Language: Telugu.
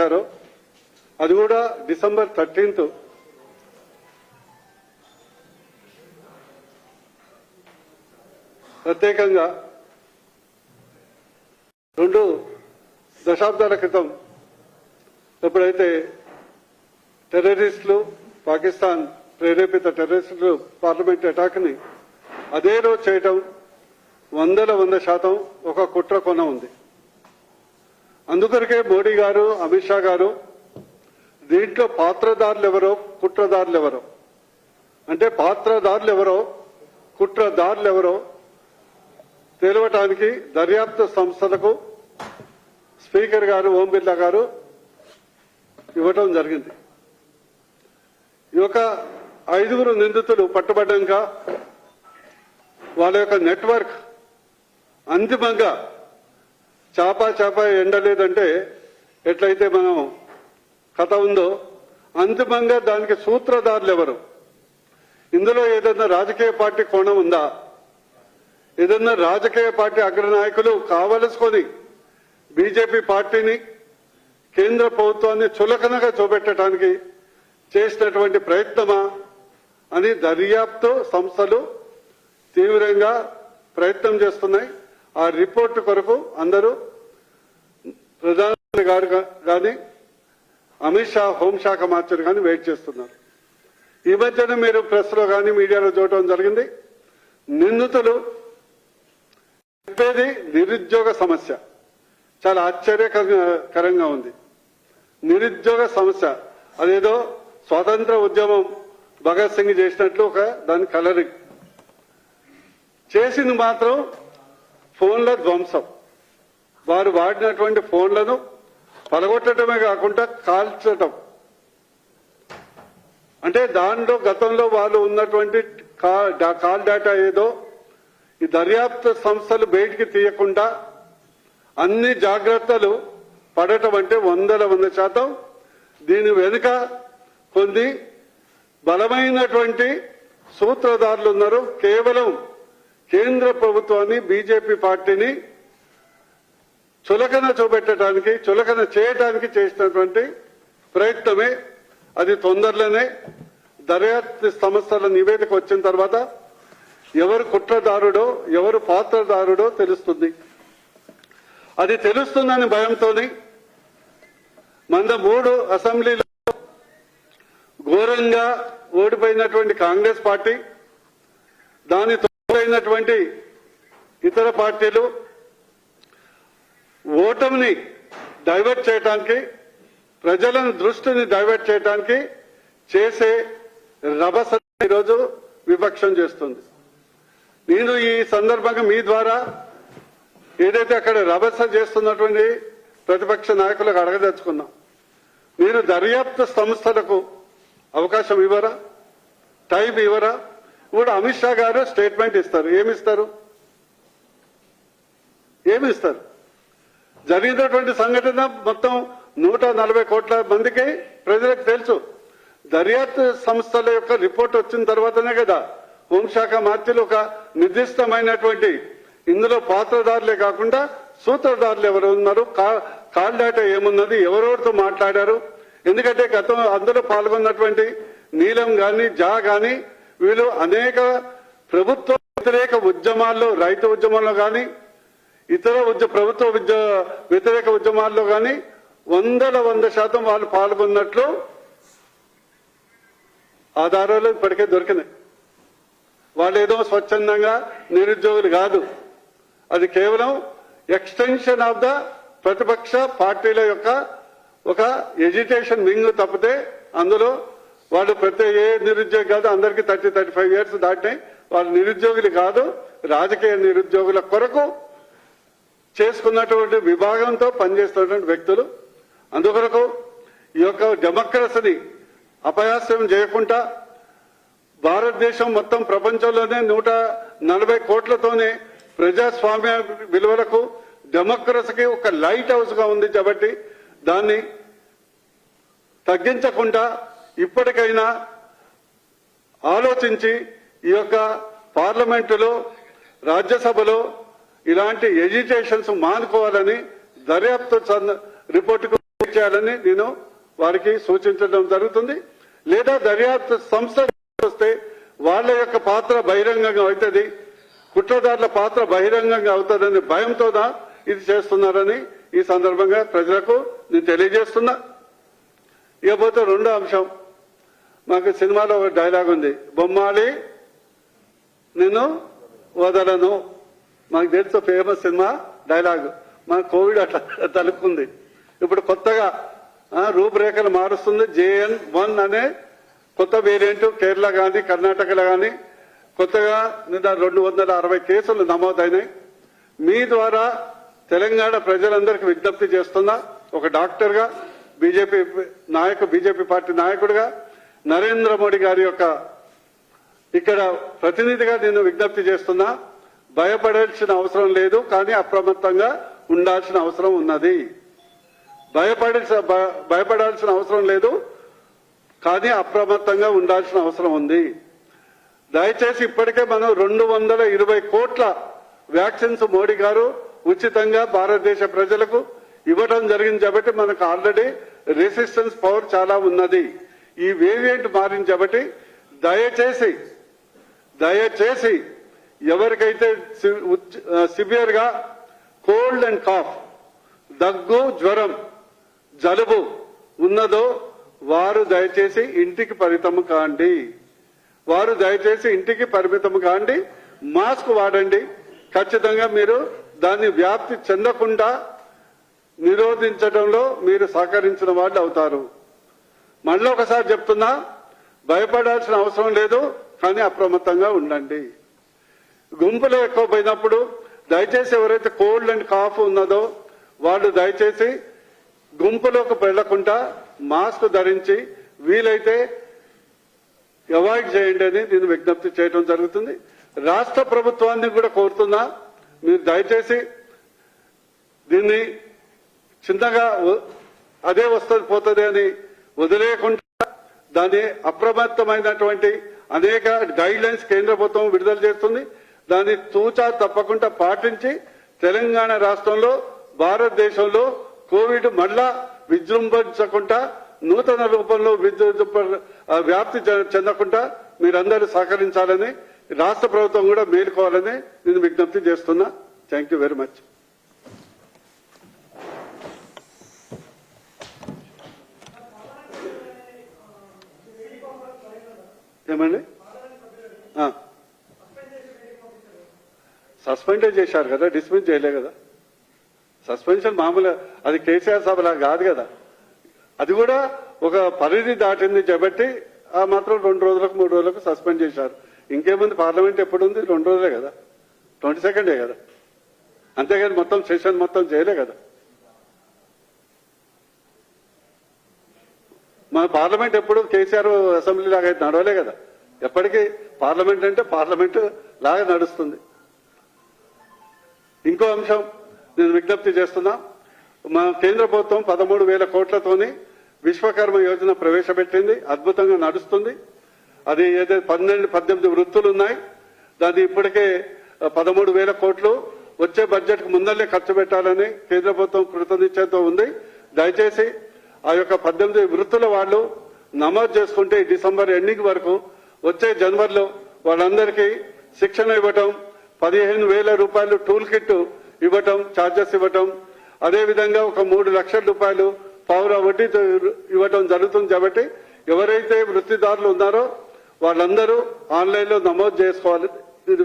చేశారో అది కూడా డిసెంబర్ థర్టీన్త్. ప్రత్యేకంగా రెండు దశాబ్దాల క్రితం ఎప్పుడైతే టెర్రరిస్టులు పాకిస్తాన్ ప్రేరేపిత టెర్రరిస్టులు పార్లమెంట్ అటాక్ని అదే రోజు చేయటం వందల వంద శాతం ఒక కుట్ర కొన ఉంది. అందుకొరకే మోడీ గారు అమిత్ షా గారు దీంట్లో పాత్రదారులు ఎవరో కుట్రదారులు ఎవరో అంటే పాత్రదారులు ఎవరో కుట్రదారులు ఎవరో తేలవటానికి దర్యాప్తు సంస్థలకు స్పీకర్ గారు ఓం బిర్లా గారు ఇవ్వటం జరిగింది. ఈ యొక్క ఐదుగురు నిందితులు పట్టుబడ్డాక వాళ్ళ యొక్క నెట్వర్క్ అంతిమంగా చాపా చాపా ఎండలేదంటే ఎట్లయితే మనం కథ ఉందో అంతిమంగా దానికి సూత్రధారులు ఎవరు ఇందులో ఏదైనా రాజకీయ పార్టీ కోణం ఉందా? ఏదైనా రాజకీయ పార్టీ అగ్రనాయకులు కావలసుకొని బీజేపీ పార్టీని కేంద్ర ప్రభుత్వాన్ని చులకనగా చూపెట్టడానికి చేసినటువంటి ప్రయత్నమా అని దర్యాప్తు సంస్థలు తీవ్రంగా ప్రయత్నం చేస్తున్నాయి. ఆ రిపోర్టు కొరకు అందరూ ప్రధానమంత్రి గారు కానీ అమిత్ షా హోంశాఖ మార్చరు కానీ వెయిట్ చేస్తున్నారు. ఈ మధ్యన మీరు ప్రెస్లో కానీ మీడియాలో చూడటం జరిగింది. నిందితులు చెప్పేది నిరుద్యోగ సమస్య. చాలా ఆశ్చర్యకరంగా ఉంది. నిరుద్యోగ సమస్య. అదేదో స్వాతంత్ర ఉద్యమం భగత్ సింగ్ చేసినట్లు ఒక దాని కలరింగ్. చేసింది మాత్రం ఫోన్ల ధ్వంసం. వారు వాడినటువంటి ఫోన్లను పలగొట్టడమే కాకుండా కాల్చటం. అంటే దానిలో గతంలో వాళ్ళు ఉన్నటువంటి కాల్ డేటా ఏదో ఈ దర్యాప్తు సంస్థలు బయటికి తీయకుండా అన్ని జాగ్రత్తలు పడటం అంటే వందల వంద శాతం. దీని వెనుక కొన్ని బలమైనటువంటి సూత్రధారులు ఉన్నారు. కేవలం కేంద్ర ప్రభుత్వాన్ని బీజేపీ పార్టీని చులకన చూపెట్టడానికి చులకన చేయడానికి చేసినటువంటి ప్రయత్నమే అది తొందరలోనే దర్యాప్తు సంస్థల నివేదిక వచ్చిన తర్వాత ఎవరు కుట్రదారుడో ఎవరు పాత్రదారుడో తెలుస్తుంది. అది తెలుస్తుందని భయంతోని మన మూడు అసెంబ్లీలో ఘోరంగా ఓడిపోయినటువంటి కాంగ్రెస్ పార్టీ దాని అయినటువంటి ఇతర పార్టీలు ఓటమిని డైవర్ట్ చేయడానికి ప్రజలను దృష్టిని డైవర్ట్ చేయడానికి చేసే రభస ఈరోజు విపక్షం చేస్తుంది. నేను ఈ సందర్భంగా మీ ద్వారా ఏదైతే అక్కడ రభస చేస్తున్నటువంటి ప్రతిపక్ష నాయకులకు అడగదలుచుకున్నాం మీరు దర్యాప్తు సంస్థలకు అవకాశం ఇవ్వరా? టైం ఇవ్వరా? ఇప్పుడు అమిత్ షా గారు స్టేట్మెంట్ ఇస్తారు. ఏమిస్తారు? ఏమిస్తారు? జరిగినటువంటి సంఘటన మొత్తం నూట నలభై కోట్ల మందికి ప్రజలకు తెలుసు. దర్యాప్తు సంస్థల యొక్క రిపోర్ట్ వచ్చిన తర్వాతనే కదా హోంశాఖ మార్చిలు ఒక నిర్దిష్టమైనటువంటి ఇందులో పాత్రదారులే కాకుండా సూత్రధారులు ఎవరు ఉన్నారు? కా- కాల్ డేటా ఏమున్నది? ఎవరెవరితో మాట్లాడారు? ఎందుకంటే గతం అందులో పాల్గొన్నటువంటి నీలం గాని జా గాని వీళ్ళు అనేక ప్రభుత్వ వ్యతిరేక ఉద్యమాల్లో రైతు ఉద్యమంలో కానీ ఇతర ఉద్య ప్రభుత్వ ఉద్య వ్యతిరేక ఉద్యమాల్లో కానీ వందల వంద శాతం వాళ్ళు పాల్గొన్నట్లు ఆధారాలు ఇప్పటికే దొరికినాయి. వాళ్ళు ఏదో స్వచ్ఛందంగా నిరుద్యోగులు కాదు. అది కేవలం ఎక్స్టెన్షన్ ఆఫ్ ద ప్రతిపక్ష పార్టీల యొక్క ఒక ఎడ్యుకేషన్ వింగ్ తప్పితే అందులో వాళ్ళు ప్రతి ఏ నిరుద్యోగి కాదు అందరికీ థర్టీ థర్టీ ఫైవ్ ఇయర్స్ దాటినాయి. వాళ్ళు నిరుద్యోగులు కాదు రాజకీయ నిరుద్యోగుల కొరకు చేసుకున్నటువంటి విభాగంతో పనిచేస్తున్నటువంటి వ్యక్తులు. అందుకొరకు ఈ యొక్క డెమోక్రసీని అపహాస్యం చేయకుండా భారతదేశం మొత్తం ప్రపంచంలోనే నూట నలభై కోట్లతోనే ప్రజాస్వామ్య విలువలకు డెమోక్రసీకి ఒక లైట్ హౌస్గా ఉంది కాబట్టి దాన్ని తగ్గించకుండా ఇప్పటికైనా ఆలోచించి ఈ యొక్క పార్లమెంటులో రాజ్యసభలో ఇలాంటి ఎజిటేషన్స్ మానుకోవాలని దర్యాప్తు రిపోర్టుకు చేయాలని నేను వారికి సూచించడం జరుగుతుంది. లేదా దర్యాప్తు సంస్థ వస్తే వాళ్ళ యొక్క పాత్ర బహిరంగంగా అవుతుంది. కుట్రదారుల పాత్ర బహిరంగంగా అవుతుందనే భయంతో ఇది చేస్తున్నారని ఈ సందర్భంగా ప్రజలకు నేను తెలియజేస్తున్నా. ఇకపోతే రెండో అంశం. మాకు సినిమాలో ఒక డైలాగ్ ఉంది బొమ్మాలి నేను వదలను. మాకు తెలుసు ఫేమస్ సినిమా డైలాగ్. మా కోవిడ్ అట్లా తలుపుకుంది. ఇప్పుడు కొత్తగా రూపురేఖలు మారుస్తుంది జేఎన్ వన్ అనే కొత్త వేరియంట్ కేరళ కానీ కర్ణాటకలో కానీ కొత్తగా నిన్న రెండు వందల అరవై కేసులు నమోదైనాయి. మీ ద్వారా తెలంగాణ ప్రజలందరికీ విజ్ఞప్తి చేస్తున్నా ఒక డాక్టర్గా బీజేపీ నాయకు బీజేపీ పార్టీ నాయకుడిగా నరేంద్ర మోడీ గారి యొక్క ఇక్కడ ప్రతినిధిగా నేను విజ్ఞప్తి చేస్తున్నా భయపడాల్సిన అవసరం లేదు కానీ అప్రమత్తంగా ఉండాల్సిన అవసరం ఉన్నది. భయపడాల్సిన భయపడాల్సిన అవసరం లేదు కానీ అప్రమత్తంగా ఉండాల్సిన అవసరం ఉంది. దయచేసి ఇప్పటికే మనం రెండు వందల ఇరవై కోట్ల వ్యాక్సిన్స్ మోడీ గారు ఉచితంగా భారతదేశ ప్రజలకు ఇవ్వడం జరిగింది కాబట్టి మనకు ఆల్రెడీ రెసిస్టెన్స్ పవర్ చాలా ఉన్నది. ఈ వేరియంట్ మారింది కాబట్టి దయచేసి దయచేసి ఎవరికైతే సివియర్గా కోల్డ్ అండ్ కాఫ్ దగ్గు జ్వరం జలుబు ఉన్నదో వారు దయచేసి ఇంటికి పరిమితం కాండి. వారు దయచేసి ఇంటికి పరిమితం కాండి. మాస్క్ వాడండి. ఖచ్చితంగా మీరు దాన్ని వ్యాప్తి చెందకుండా నిరోధించడంలో మీరు సహకరించిన వాళ్ళు అవుతారు. మళ్ళీ ఒకసారి చెప్తున్నా భయపడాల్సిన అవసరం లేదు కానీ అప్రమత్తంగా ఉండండి. గుంపులో ఎక్కువ పోయినప్పుడు దయచేసి ఎవరైతే కోల్డ్ అండ్ కాఫ్ ఉన్నదో వాళ్ళు దయచేసి గుంపులోకి వెళ్ళకుండా మాస్క్ ధరించి వీలైతే అవాయిడ్ చేయండి అని నేను విజ్ఞప్తి చేయడం జరుగుతుంది. రాష్ట్ర ప్రభుత్వాన్ని కూడా కోరుతున్నా మీరు దయచేసి దీన్ని చిన్నగా అదే వస్తుంది పోతుంది అని వదిలేయకుండా దాని అప్రమత్తమైనటువంటి అనేక గైడ్ లైన్స్ కేంద్ర ప్రభుత్వం విడుదల చేస్తుంది. దాన్ని తూచా తప్పకుండా పాటించి తెలంగాణ రాష్ట్రంలో భారతదేశంలో కోవిడ్ మళ్ళా విజృంభించకుండా నూతన రూపంలో వ్యాప్తి చె- చెందకుండా మీరందరూ సహకరించాలని రాష్ట్ర ప్రభుత్వం కూడా మేలుకోవాలని నేను విజ్ఞప్తి చేస్తున్నా. థ్యాంక్ యూ వెరీ మచ్ ఏమండి? సస్పెండే చేశారు కదా డిస్మిస్ చేయలే కదా. సస్పెన్షన్ మామూలు అది కేసీఆర్ సభలా కాదు కదా. అది కూడా ఒక పరిధి దాటింది కాబట్టి ఆ మాత్రం రెండు రోజులకు మూడు రోజులకు సస్పెండ్ చేశారు. ఇంకేముంది పార్లమెంట్ ఎప్పుడు ఉంది రెండు రోజులే కదా. ట్వంటీ సెకండే కదా. అంతేగాని మొత్తం సెషన్ మొత్తం చేయలే కదా. మన పార్లమెంట్ ఎప్పుడు కేసీఆర్ అసెంబ్లీ లాగా అయితే నడవలే కదా. ఎప్పటికీ పార్లమెంట్ అంటే పార్లమెంట్ లాగా నడుస్తుంది. ఇంకో అంశం నేను విజ్ఞప్తి చేస్తున్నా. మా కేంద్ర ప్రభుత్వం పదమూడు వేల కోట్లతోని విశ్వకర్మ యోజన ప్రవేశపెట్టింది. అద్భుతంగా నడుస్తుంది. అది ఏదైతే పన్నెండు పద్దెనిమిది వృత్తులు ఉన్నాయి దాన్ని ఇప్పటికే పదమూడు వేల కోట్లు వచ్చే బడ్జెట్కు ముందల్లే ఖర్చు పెట్టాలని కేంద్ర ప్రభుత్వం కృతనిశ్చయంతో ఉంది. దయచేసి ఆ యొక్క పద్దెనిమిది వృత్తుల వాళ్ళు నమోదు చేసుకుంటే డిసెంబర్ ఎండింగ్ వరకు వచ్చే జనవరిలో వాళ్ళందరికీ శిక్షణ ఇవ్వటం పదిహేను వేల రూపాయలు టూల్ కిట్ ఇవ్వటం ఛార్జెస్ ఇవ్వటం అదేవిధంగా ఒక మూడు లక్షల రూపాయలు పౌర వడ్డీతో ఇవ్వటం జరుగుతుంది కాబట్టి ఎవరైతే వృత్తిదారులు ఉన్నారో వాళ్ళందరూ ఆన్లైన్లో నమోదు చేసుకోవాలి. ఇది